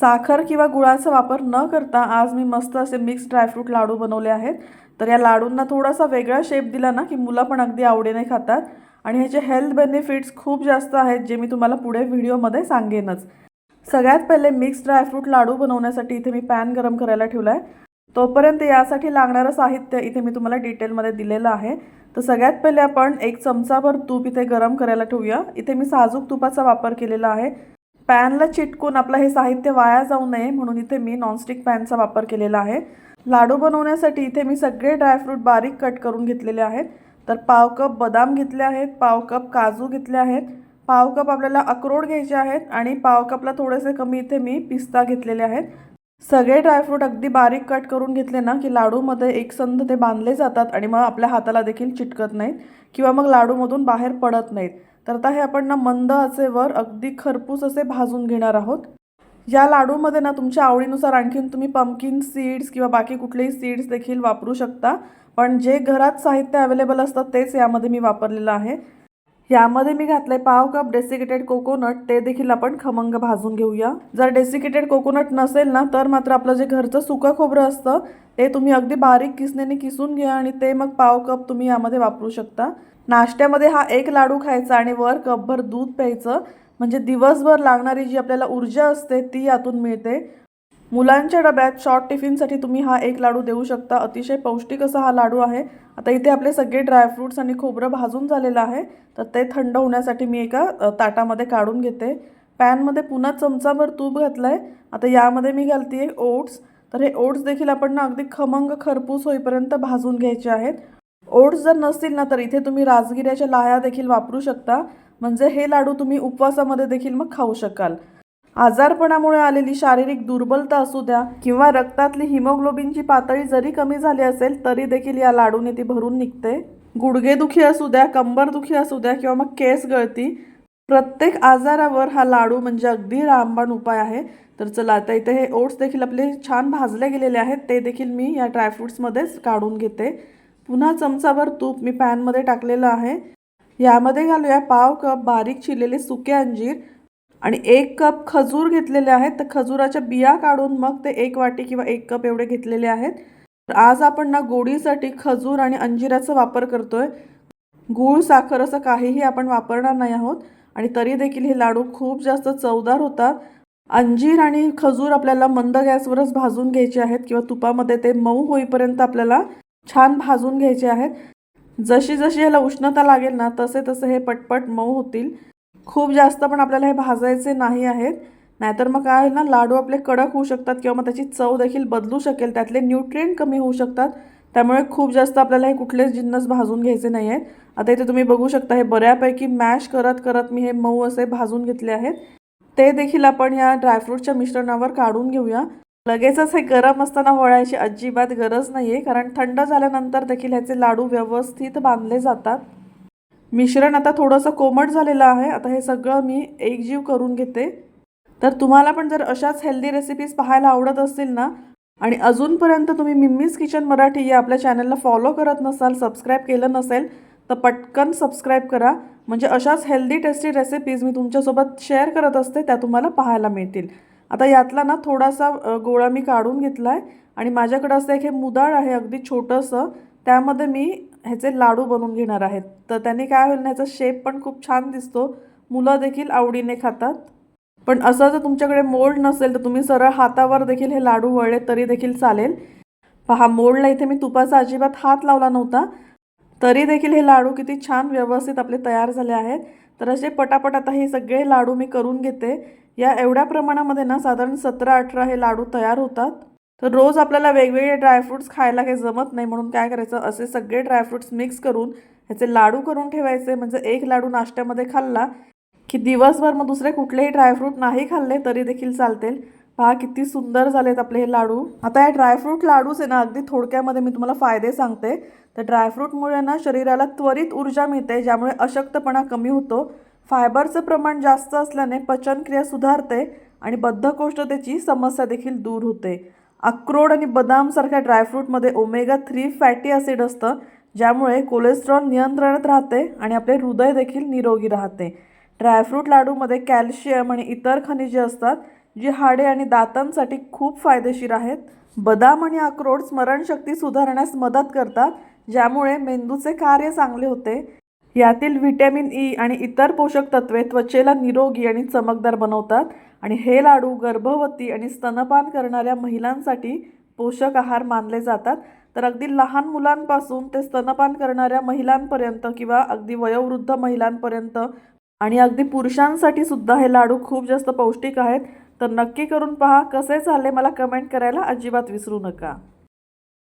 साखर किंवा गुळाचा वापर न करता आज मी मस्त असे मिक्स ड्रायफ्रूट लाडू बनवले आहेत. तर या लाडूंना थोडासा वेगळा शेप दिला ना की मुलं पण अगदी आवडीने खातात. आणि ह्याचे हेल्थ बेनिफिट्स खूप जास्त आहेत जे मी तुम्हाला पुढे व्हिडिओमध्ये सांगेनच. सगळ्यात पहिले मिक्स ड्रायफ्रूट लाडू बनवण्यासाठी इथे मी पॅन गरम करायला ठेवला आहे तोपर्यंत यासाठी लागणारं साहित्य इथे मी तुम्हाला डिटेलमध्ये दिलेलं आहे. तर सगळ्यात पहिले आपण एक चमचाभर तूप इथे गरम करायला ठेवूया. इथे मी साजूक तुपाचा वापर केलेला आहे. पॅनला चिटकून आपलं हे साहित्य वाया जाऊ नये म्हणून इथे मी नॉनस्टिक पॅनचा वापर केलेला आहे. लाडू बनवण्यासाठी इथे मी सगळे ड्रायफ्रूट बारीक कट करून घेतलेले आहेत. तर पाव कप बदाम घेतले आहेत पाव कप काजू घेतले आहेत पाव कप आपल्याला अक्रोड घ्यायचे आहेत आणि पाव कपला थोडेसे कमी इथे मी पिस्ता घेतलेले आहेत. सगळे ड्रायफ्रूट अगदी बारीक कट करून घेतले ना की लाडूमध्ये एकसंध ते बांधले जातात आणि मग आपल्या हाताला देखील चिटकत नाहीत किंवा मग लाडूमधून बाहेर पडत नाहीत. तर आता हे आपण ना मंद आचेवर अगदी खरपूस असे भाजून घेणार आहोत. या लाडूमध्ये ना तुमच्या आवडीनुसार आणखीन तुम्ही पंपकिन सीड्स किंवा बाकी कुठलेही सीड्स देखील वापरू शकता. पण जे घरात साहित्य अवेलेबल असतात तेच यामध्ये मी वापरलेलं आहे. यामध्ये मी घातलंय पाव कप डेसिकेटेड कोकोनट ते देखील आपण खमंग भाजून घेऊया. जर डेसिकेटेड कोकोनट नसेल ना तर मात्र आपलं जे घरचं सुकं खोबरं असतं ते तुम्ही अगदी बारीक किसण्याने किसून घ्या आणि ते मग पाव कप तुम्ही यामध्ये वापरू शकता. नाश्त्यामध्ये हा एक लाडू खायचा आणि वर कपभर दूध प्यायचं. म्हणजे दिवसभर लागणारी जी आपल्याला ऊर्जा असते ती यातून मिळते. मुलांच्या डब्यात शॉर्ट टिफिनसाठी तुम्ही हा एक लाडू देऊ शकता. अतिशय पौष्टिक असा हा लाडू आहे. आता इथे आपले सगळे ड्रायफ्रूट्स आणि खोबरं भाजून झालेलं आहे. तर ते थंड होण्यासाठी मी एका ताटामध्ये काढून घेते. पॅनमध्ये पुन्हा चमचाभर तूप घातलं आहे आता यामध्ये मी घालते आहे ओट्स तर हे ओट्स देखील आपण ना अगदी खमंग खरपूस होईपर्यंत भाजून घ्यायचे आहेत. ओट्स जर नसतील ना तर इथे तुम्ही राजगिऱ्याच्या लाह्या देखील वापरू शकता. म्हणजे हे लाडू तुम्ही उपवासामध्ये देखील मग खाऊ शकाल. आजारपणामुळे आलेली शारीरिक दुर्बलता असू द्या किंवा रक्तातली हिमोग्लोबिनची पातळी जरी कमी झाली असेल तरी देखील या लाडूने ती भरून निघते. गुडघेदुखी असू द्या कंबरदुखी असू द्या किंवा मग केस गळती प्रत्येक आजारावर हा लाडू म्हणजे अगदी रामबाण उपाय आहे. तर चला आता इथे हे ओट्स देखील आपले छान भाजले गेलेले आहेत. ते देखील मी या ड्रायफ्रूट्समध्येच काढून घेते. पुन्हा चमचाभर तूप मी पॅनमध्ये टाकलेलं आहे. यामध्ये घालूया पाव कप बारीक चिरलेले सुके अंजीर आणि एक कप खजूर घेतलेले आहेत. तर खजुराच्या बिया काढून मग ते एक वाटी किंवा एक कप एवढे घेतलेले आहेत. तर आज आपण ना गोडीसाठी खजूर आणि अंजिराचा वापर करतोय. गूळ साखर असं काहीही आपण वापरणार नाही आहोत. आणि तरी देखील हे लाडू खूप जास्त चवदार होतात. अंजीर आणि खजूर आपल्याला मंद गॅसवरच भाजून घ्यायचे आहेत किंवा तुपामध्ये ते मऊ होईपर्यंत आपल्याला छान भाजून घ्यायचे आहेत. जशी जशी याला उष्णता लागेल ना तसे तसे हे पटपट मऊ होतील. खूप जास्त पण आपल्याला हे भाजायचे नाही आहेत. नाहीतर मग काय होईल ना लाडू आपले कडक होऊ शकतात किंवा मग त्याची चव देखील बदलू शकेल त्यातले न्यूट्रिएंट कमी होऊ शकतात. त्यामुळे खूप जास्त आपल्याला हे कुठलेच जिन्नस भाजून घ्यायचे नाही आहेत. आता इथे तुम्ही बघू शकता हे बऱ्यापैकी मॅश करत करत मी हे मऊ असे भाजून घेतले आहेत. ते देखील आपण या ड्रायफ्रूटच्या मिश्रणावर काढून घेऊया. लगेचच हे गरम असताना वळायची अजिबात गरज नाही आहे कारण थंड झाल्यानंतर देखील ह्याचे लाडू व्यवस्थित बांधले जातात. मिश्रण आता थोडंसं कोमट झालेलं आहे. आता हे सगळं मी एकजीव करून घेते. तर तुम्हाला पण जर अशाच हेल्दी रेसिपीज पाहायला आवडत असतील ना आणि अजूनपर्यंत तुम्ही मिम्मीज किचन मराठी या आपल्या चॅनलला फॉलो करत नसाल सबस्क्राईब केलं नसेल तर पटकन सबस्क्राईब करा. म्हणजे अशाच हेल्दी टेस्टी रेसिपीज मी तुमच्यासोबत शेअर करत असते त्या तुम्हाला पाहायला मिळतील. आता यातला ना थोडासा गोळा मी काढून घेतला आहे आणि माझ्याकडं असं एक हे मुदाळ आहे अगदी छोटंसं. त्यामध्ये मी ह्याचे लाडू बनवून घेणार आहेत. तर त्याने काय होईल ह्याचा शेप पण खूप छान दिसतो. मुलं देखील आवडीने खातात. पण असं जर तुमच्याकडे मोल्ड नसेल तर तुम्ही सरळ हातावर देखील हे लाडू वळले तरी देखील चालेल. पहा मोल्डला इथे मी तुपाचा अजिबात हात लावला नव्हता. तरी देखील हे लाडू किती छान व्यवस्थित आपले तयार झाले आहेत. तर असे पटापट आता हे सगळे लाडू मी करून घेते. या एवढ्या प्रमाणामध्ये ना साधारण सतरा अठरा हे लाडू तयार होतात. तर रोज आपल्याला वेगवेगळे ड्रायफ्रूट्स खायला काही जमत नाही म्हणून काय करायचं? असे सगळे ड्रायफ्रूट्स मिक्स करून ह्याचे लाडू करून ठेवायचे. म्हणजे एक लाडू नाश्त्यामध्ये खाल्ला की दिवसभर मग दुसरे कुठलेही ड्रायफ्रूट नाही खाल्ले तरी देखील चालतील. पहा किती सुंदर झालेत आपले हे लाडू. आता या ड्रायफ्रूट लाडूच आहे ना अगदी थोडक्यामध्ये मी तुम्हाला फायदे सांगते. तर ड्रायफ्रूटमुळे ना शरीराला त्वरित ऊर्जा मिळते ज्यामुळे अशक्तपणा कमी होतो. फायबरचं प्रमाण जास्त असल्याने पचनक्रिया सुधारते आणि बद्धकोष्ठतेची समस्या देखील दूर होते. अक्रोड आणि बदामसारख्या ड्रायफ्रूटमध्ये ओमेगा थ्री फॅटी ॲसिड असतं ज्यामुळे कोलेस्ट्रॉल नियंत्रणात राहते आणि आपले हृदय देखील निरोगी राहते. ड्रायफ्रूट लाडूमध्ये कॅल्शियम आणि इतर खनिजे असतात जी हाडे आणि दातांसाठी खूप फायदेशीर आहेत. बदाम आणि अक्रोड स्मरणशक्ती सुधारण्यास मदत करतात ज्यामुळे मेंदूचे कार्य चांगले होते. यातील व्हिटॅमिन ई आणि इतर पोषक तत्वे त्वचेला निरोगी आणि चमकदार बनवतात. आणि हे लाडू गर्भवती आणि स्तनपान करणाऱ्या महिलांसाठी पोषक आहार मानले जातात. तर अगदी लहान मुलांपासून ते स्तनपान करणाऱ्या महिलांपर्यंत किंवा अगदी वयोवृद्ध महिलांपर्यंत आणि अगदी पुरुषांसाठी सुद्धा हे लाडू खूप जास्त पौष्टिक आहेत. तर नक्की करून पहा कसे झाले मला कमेंट करायला अजिबात विसरू नका.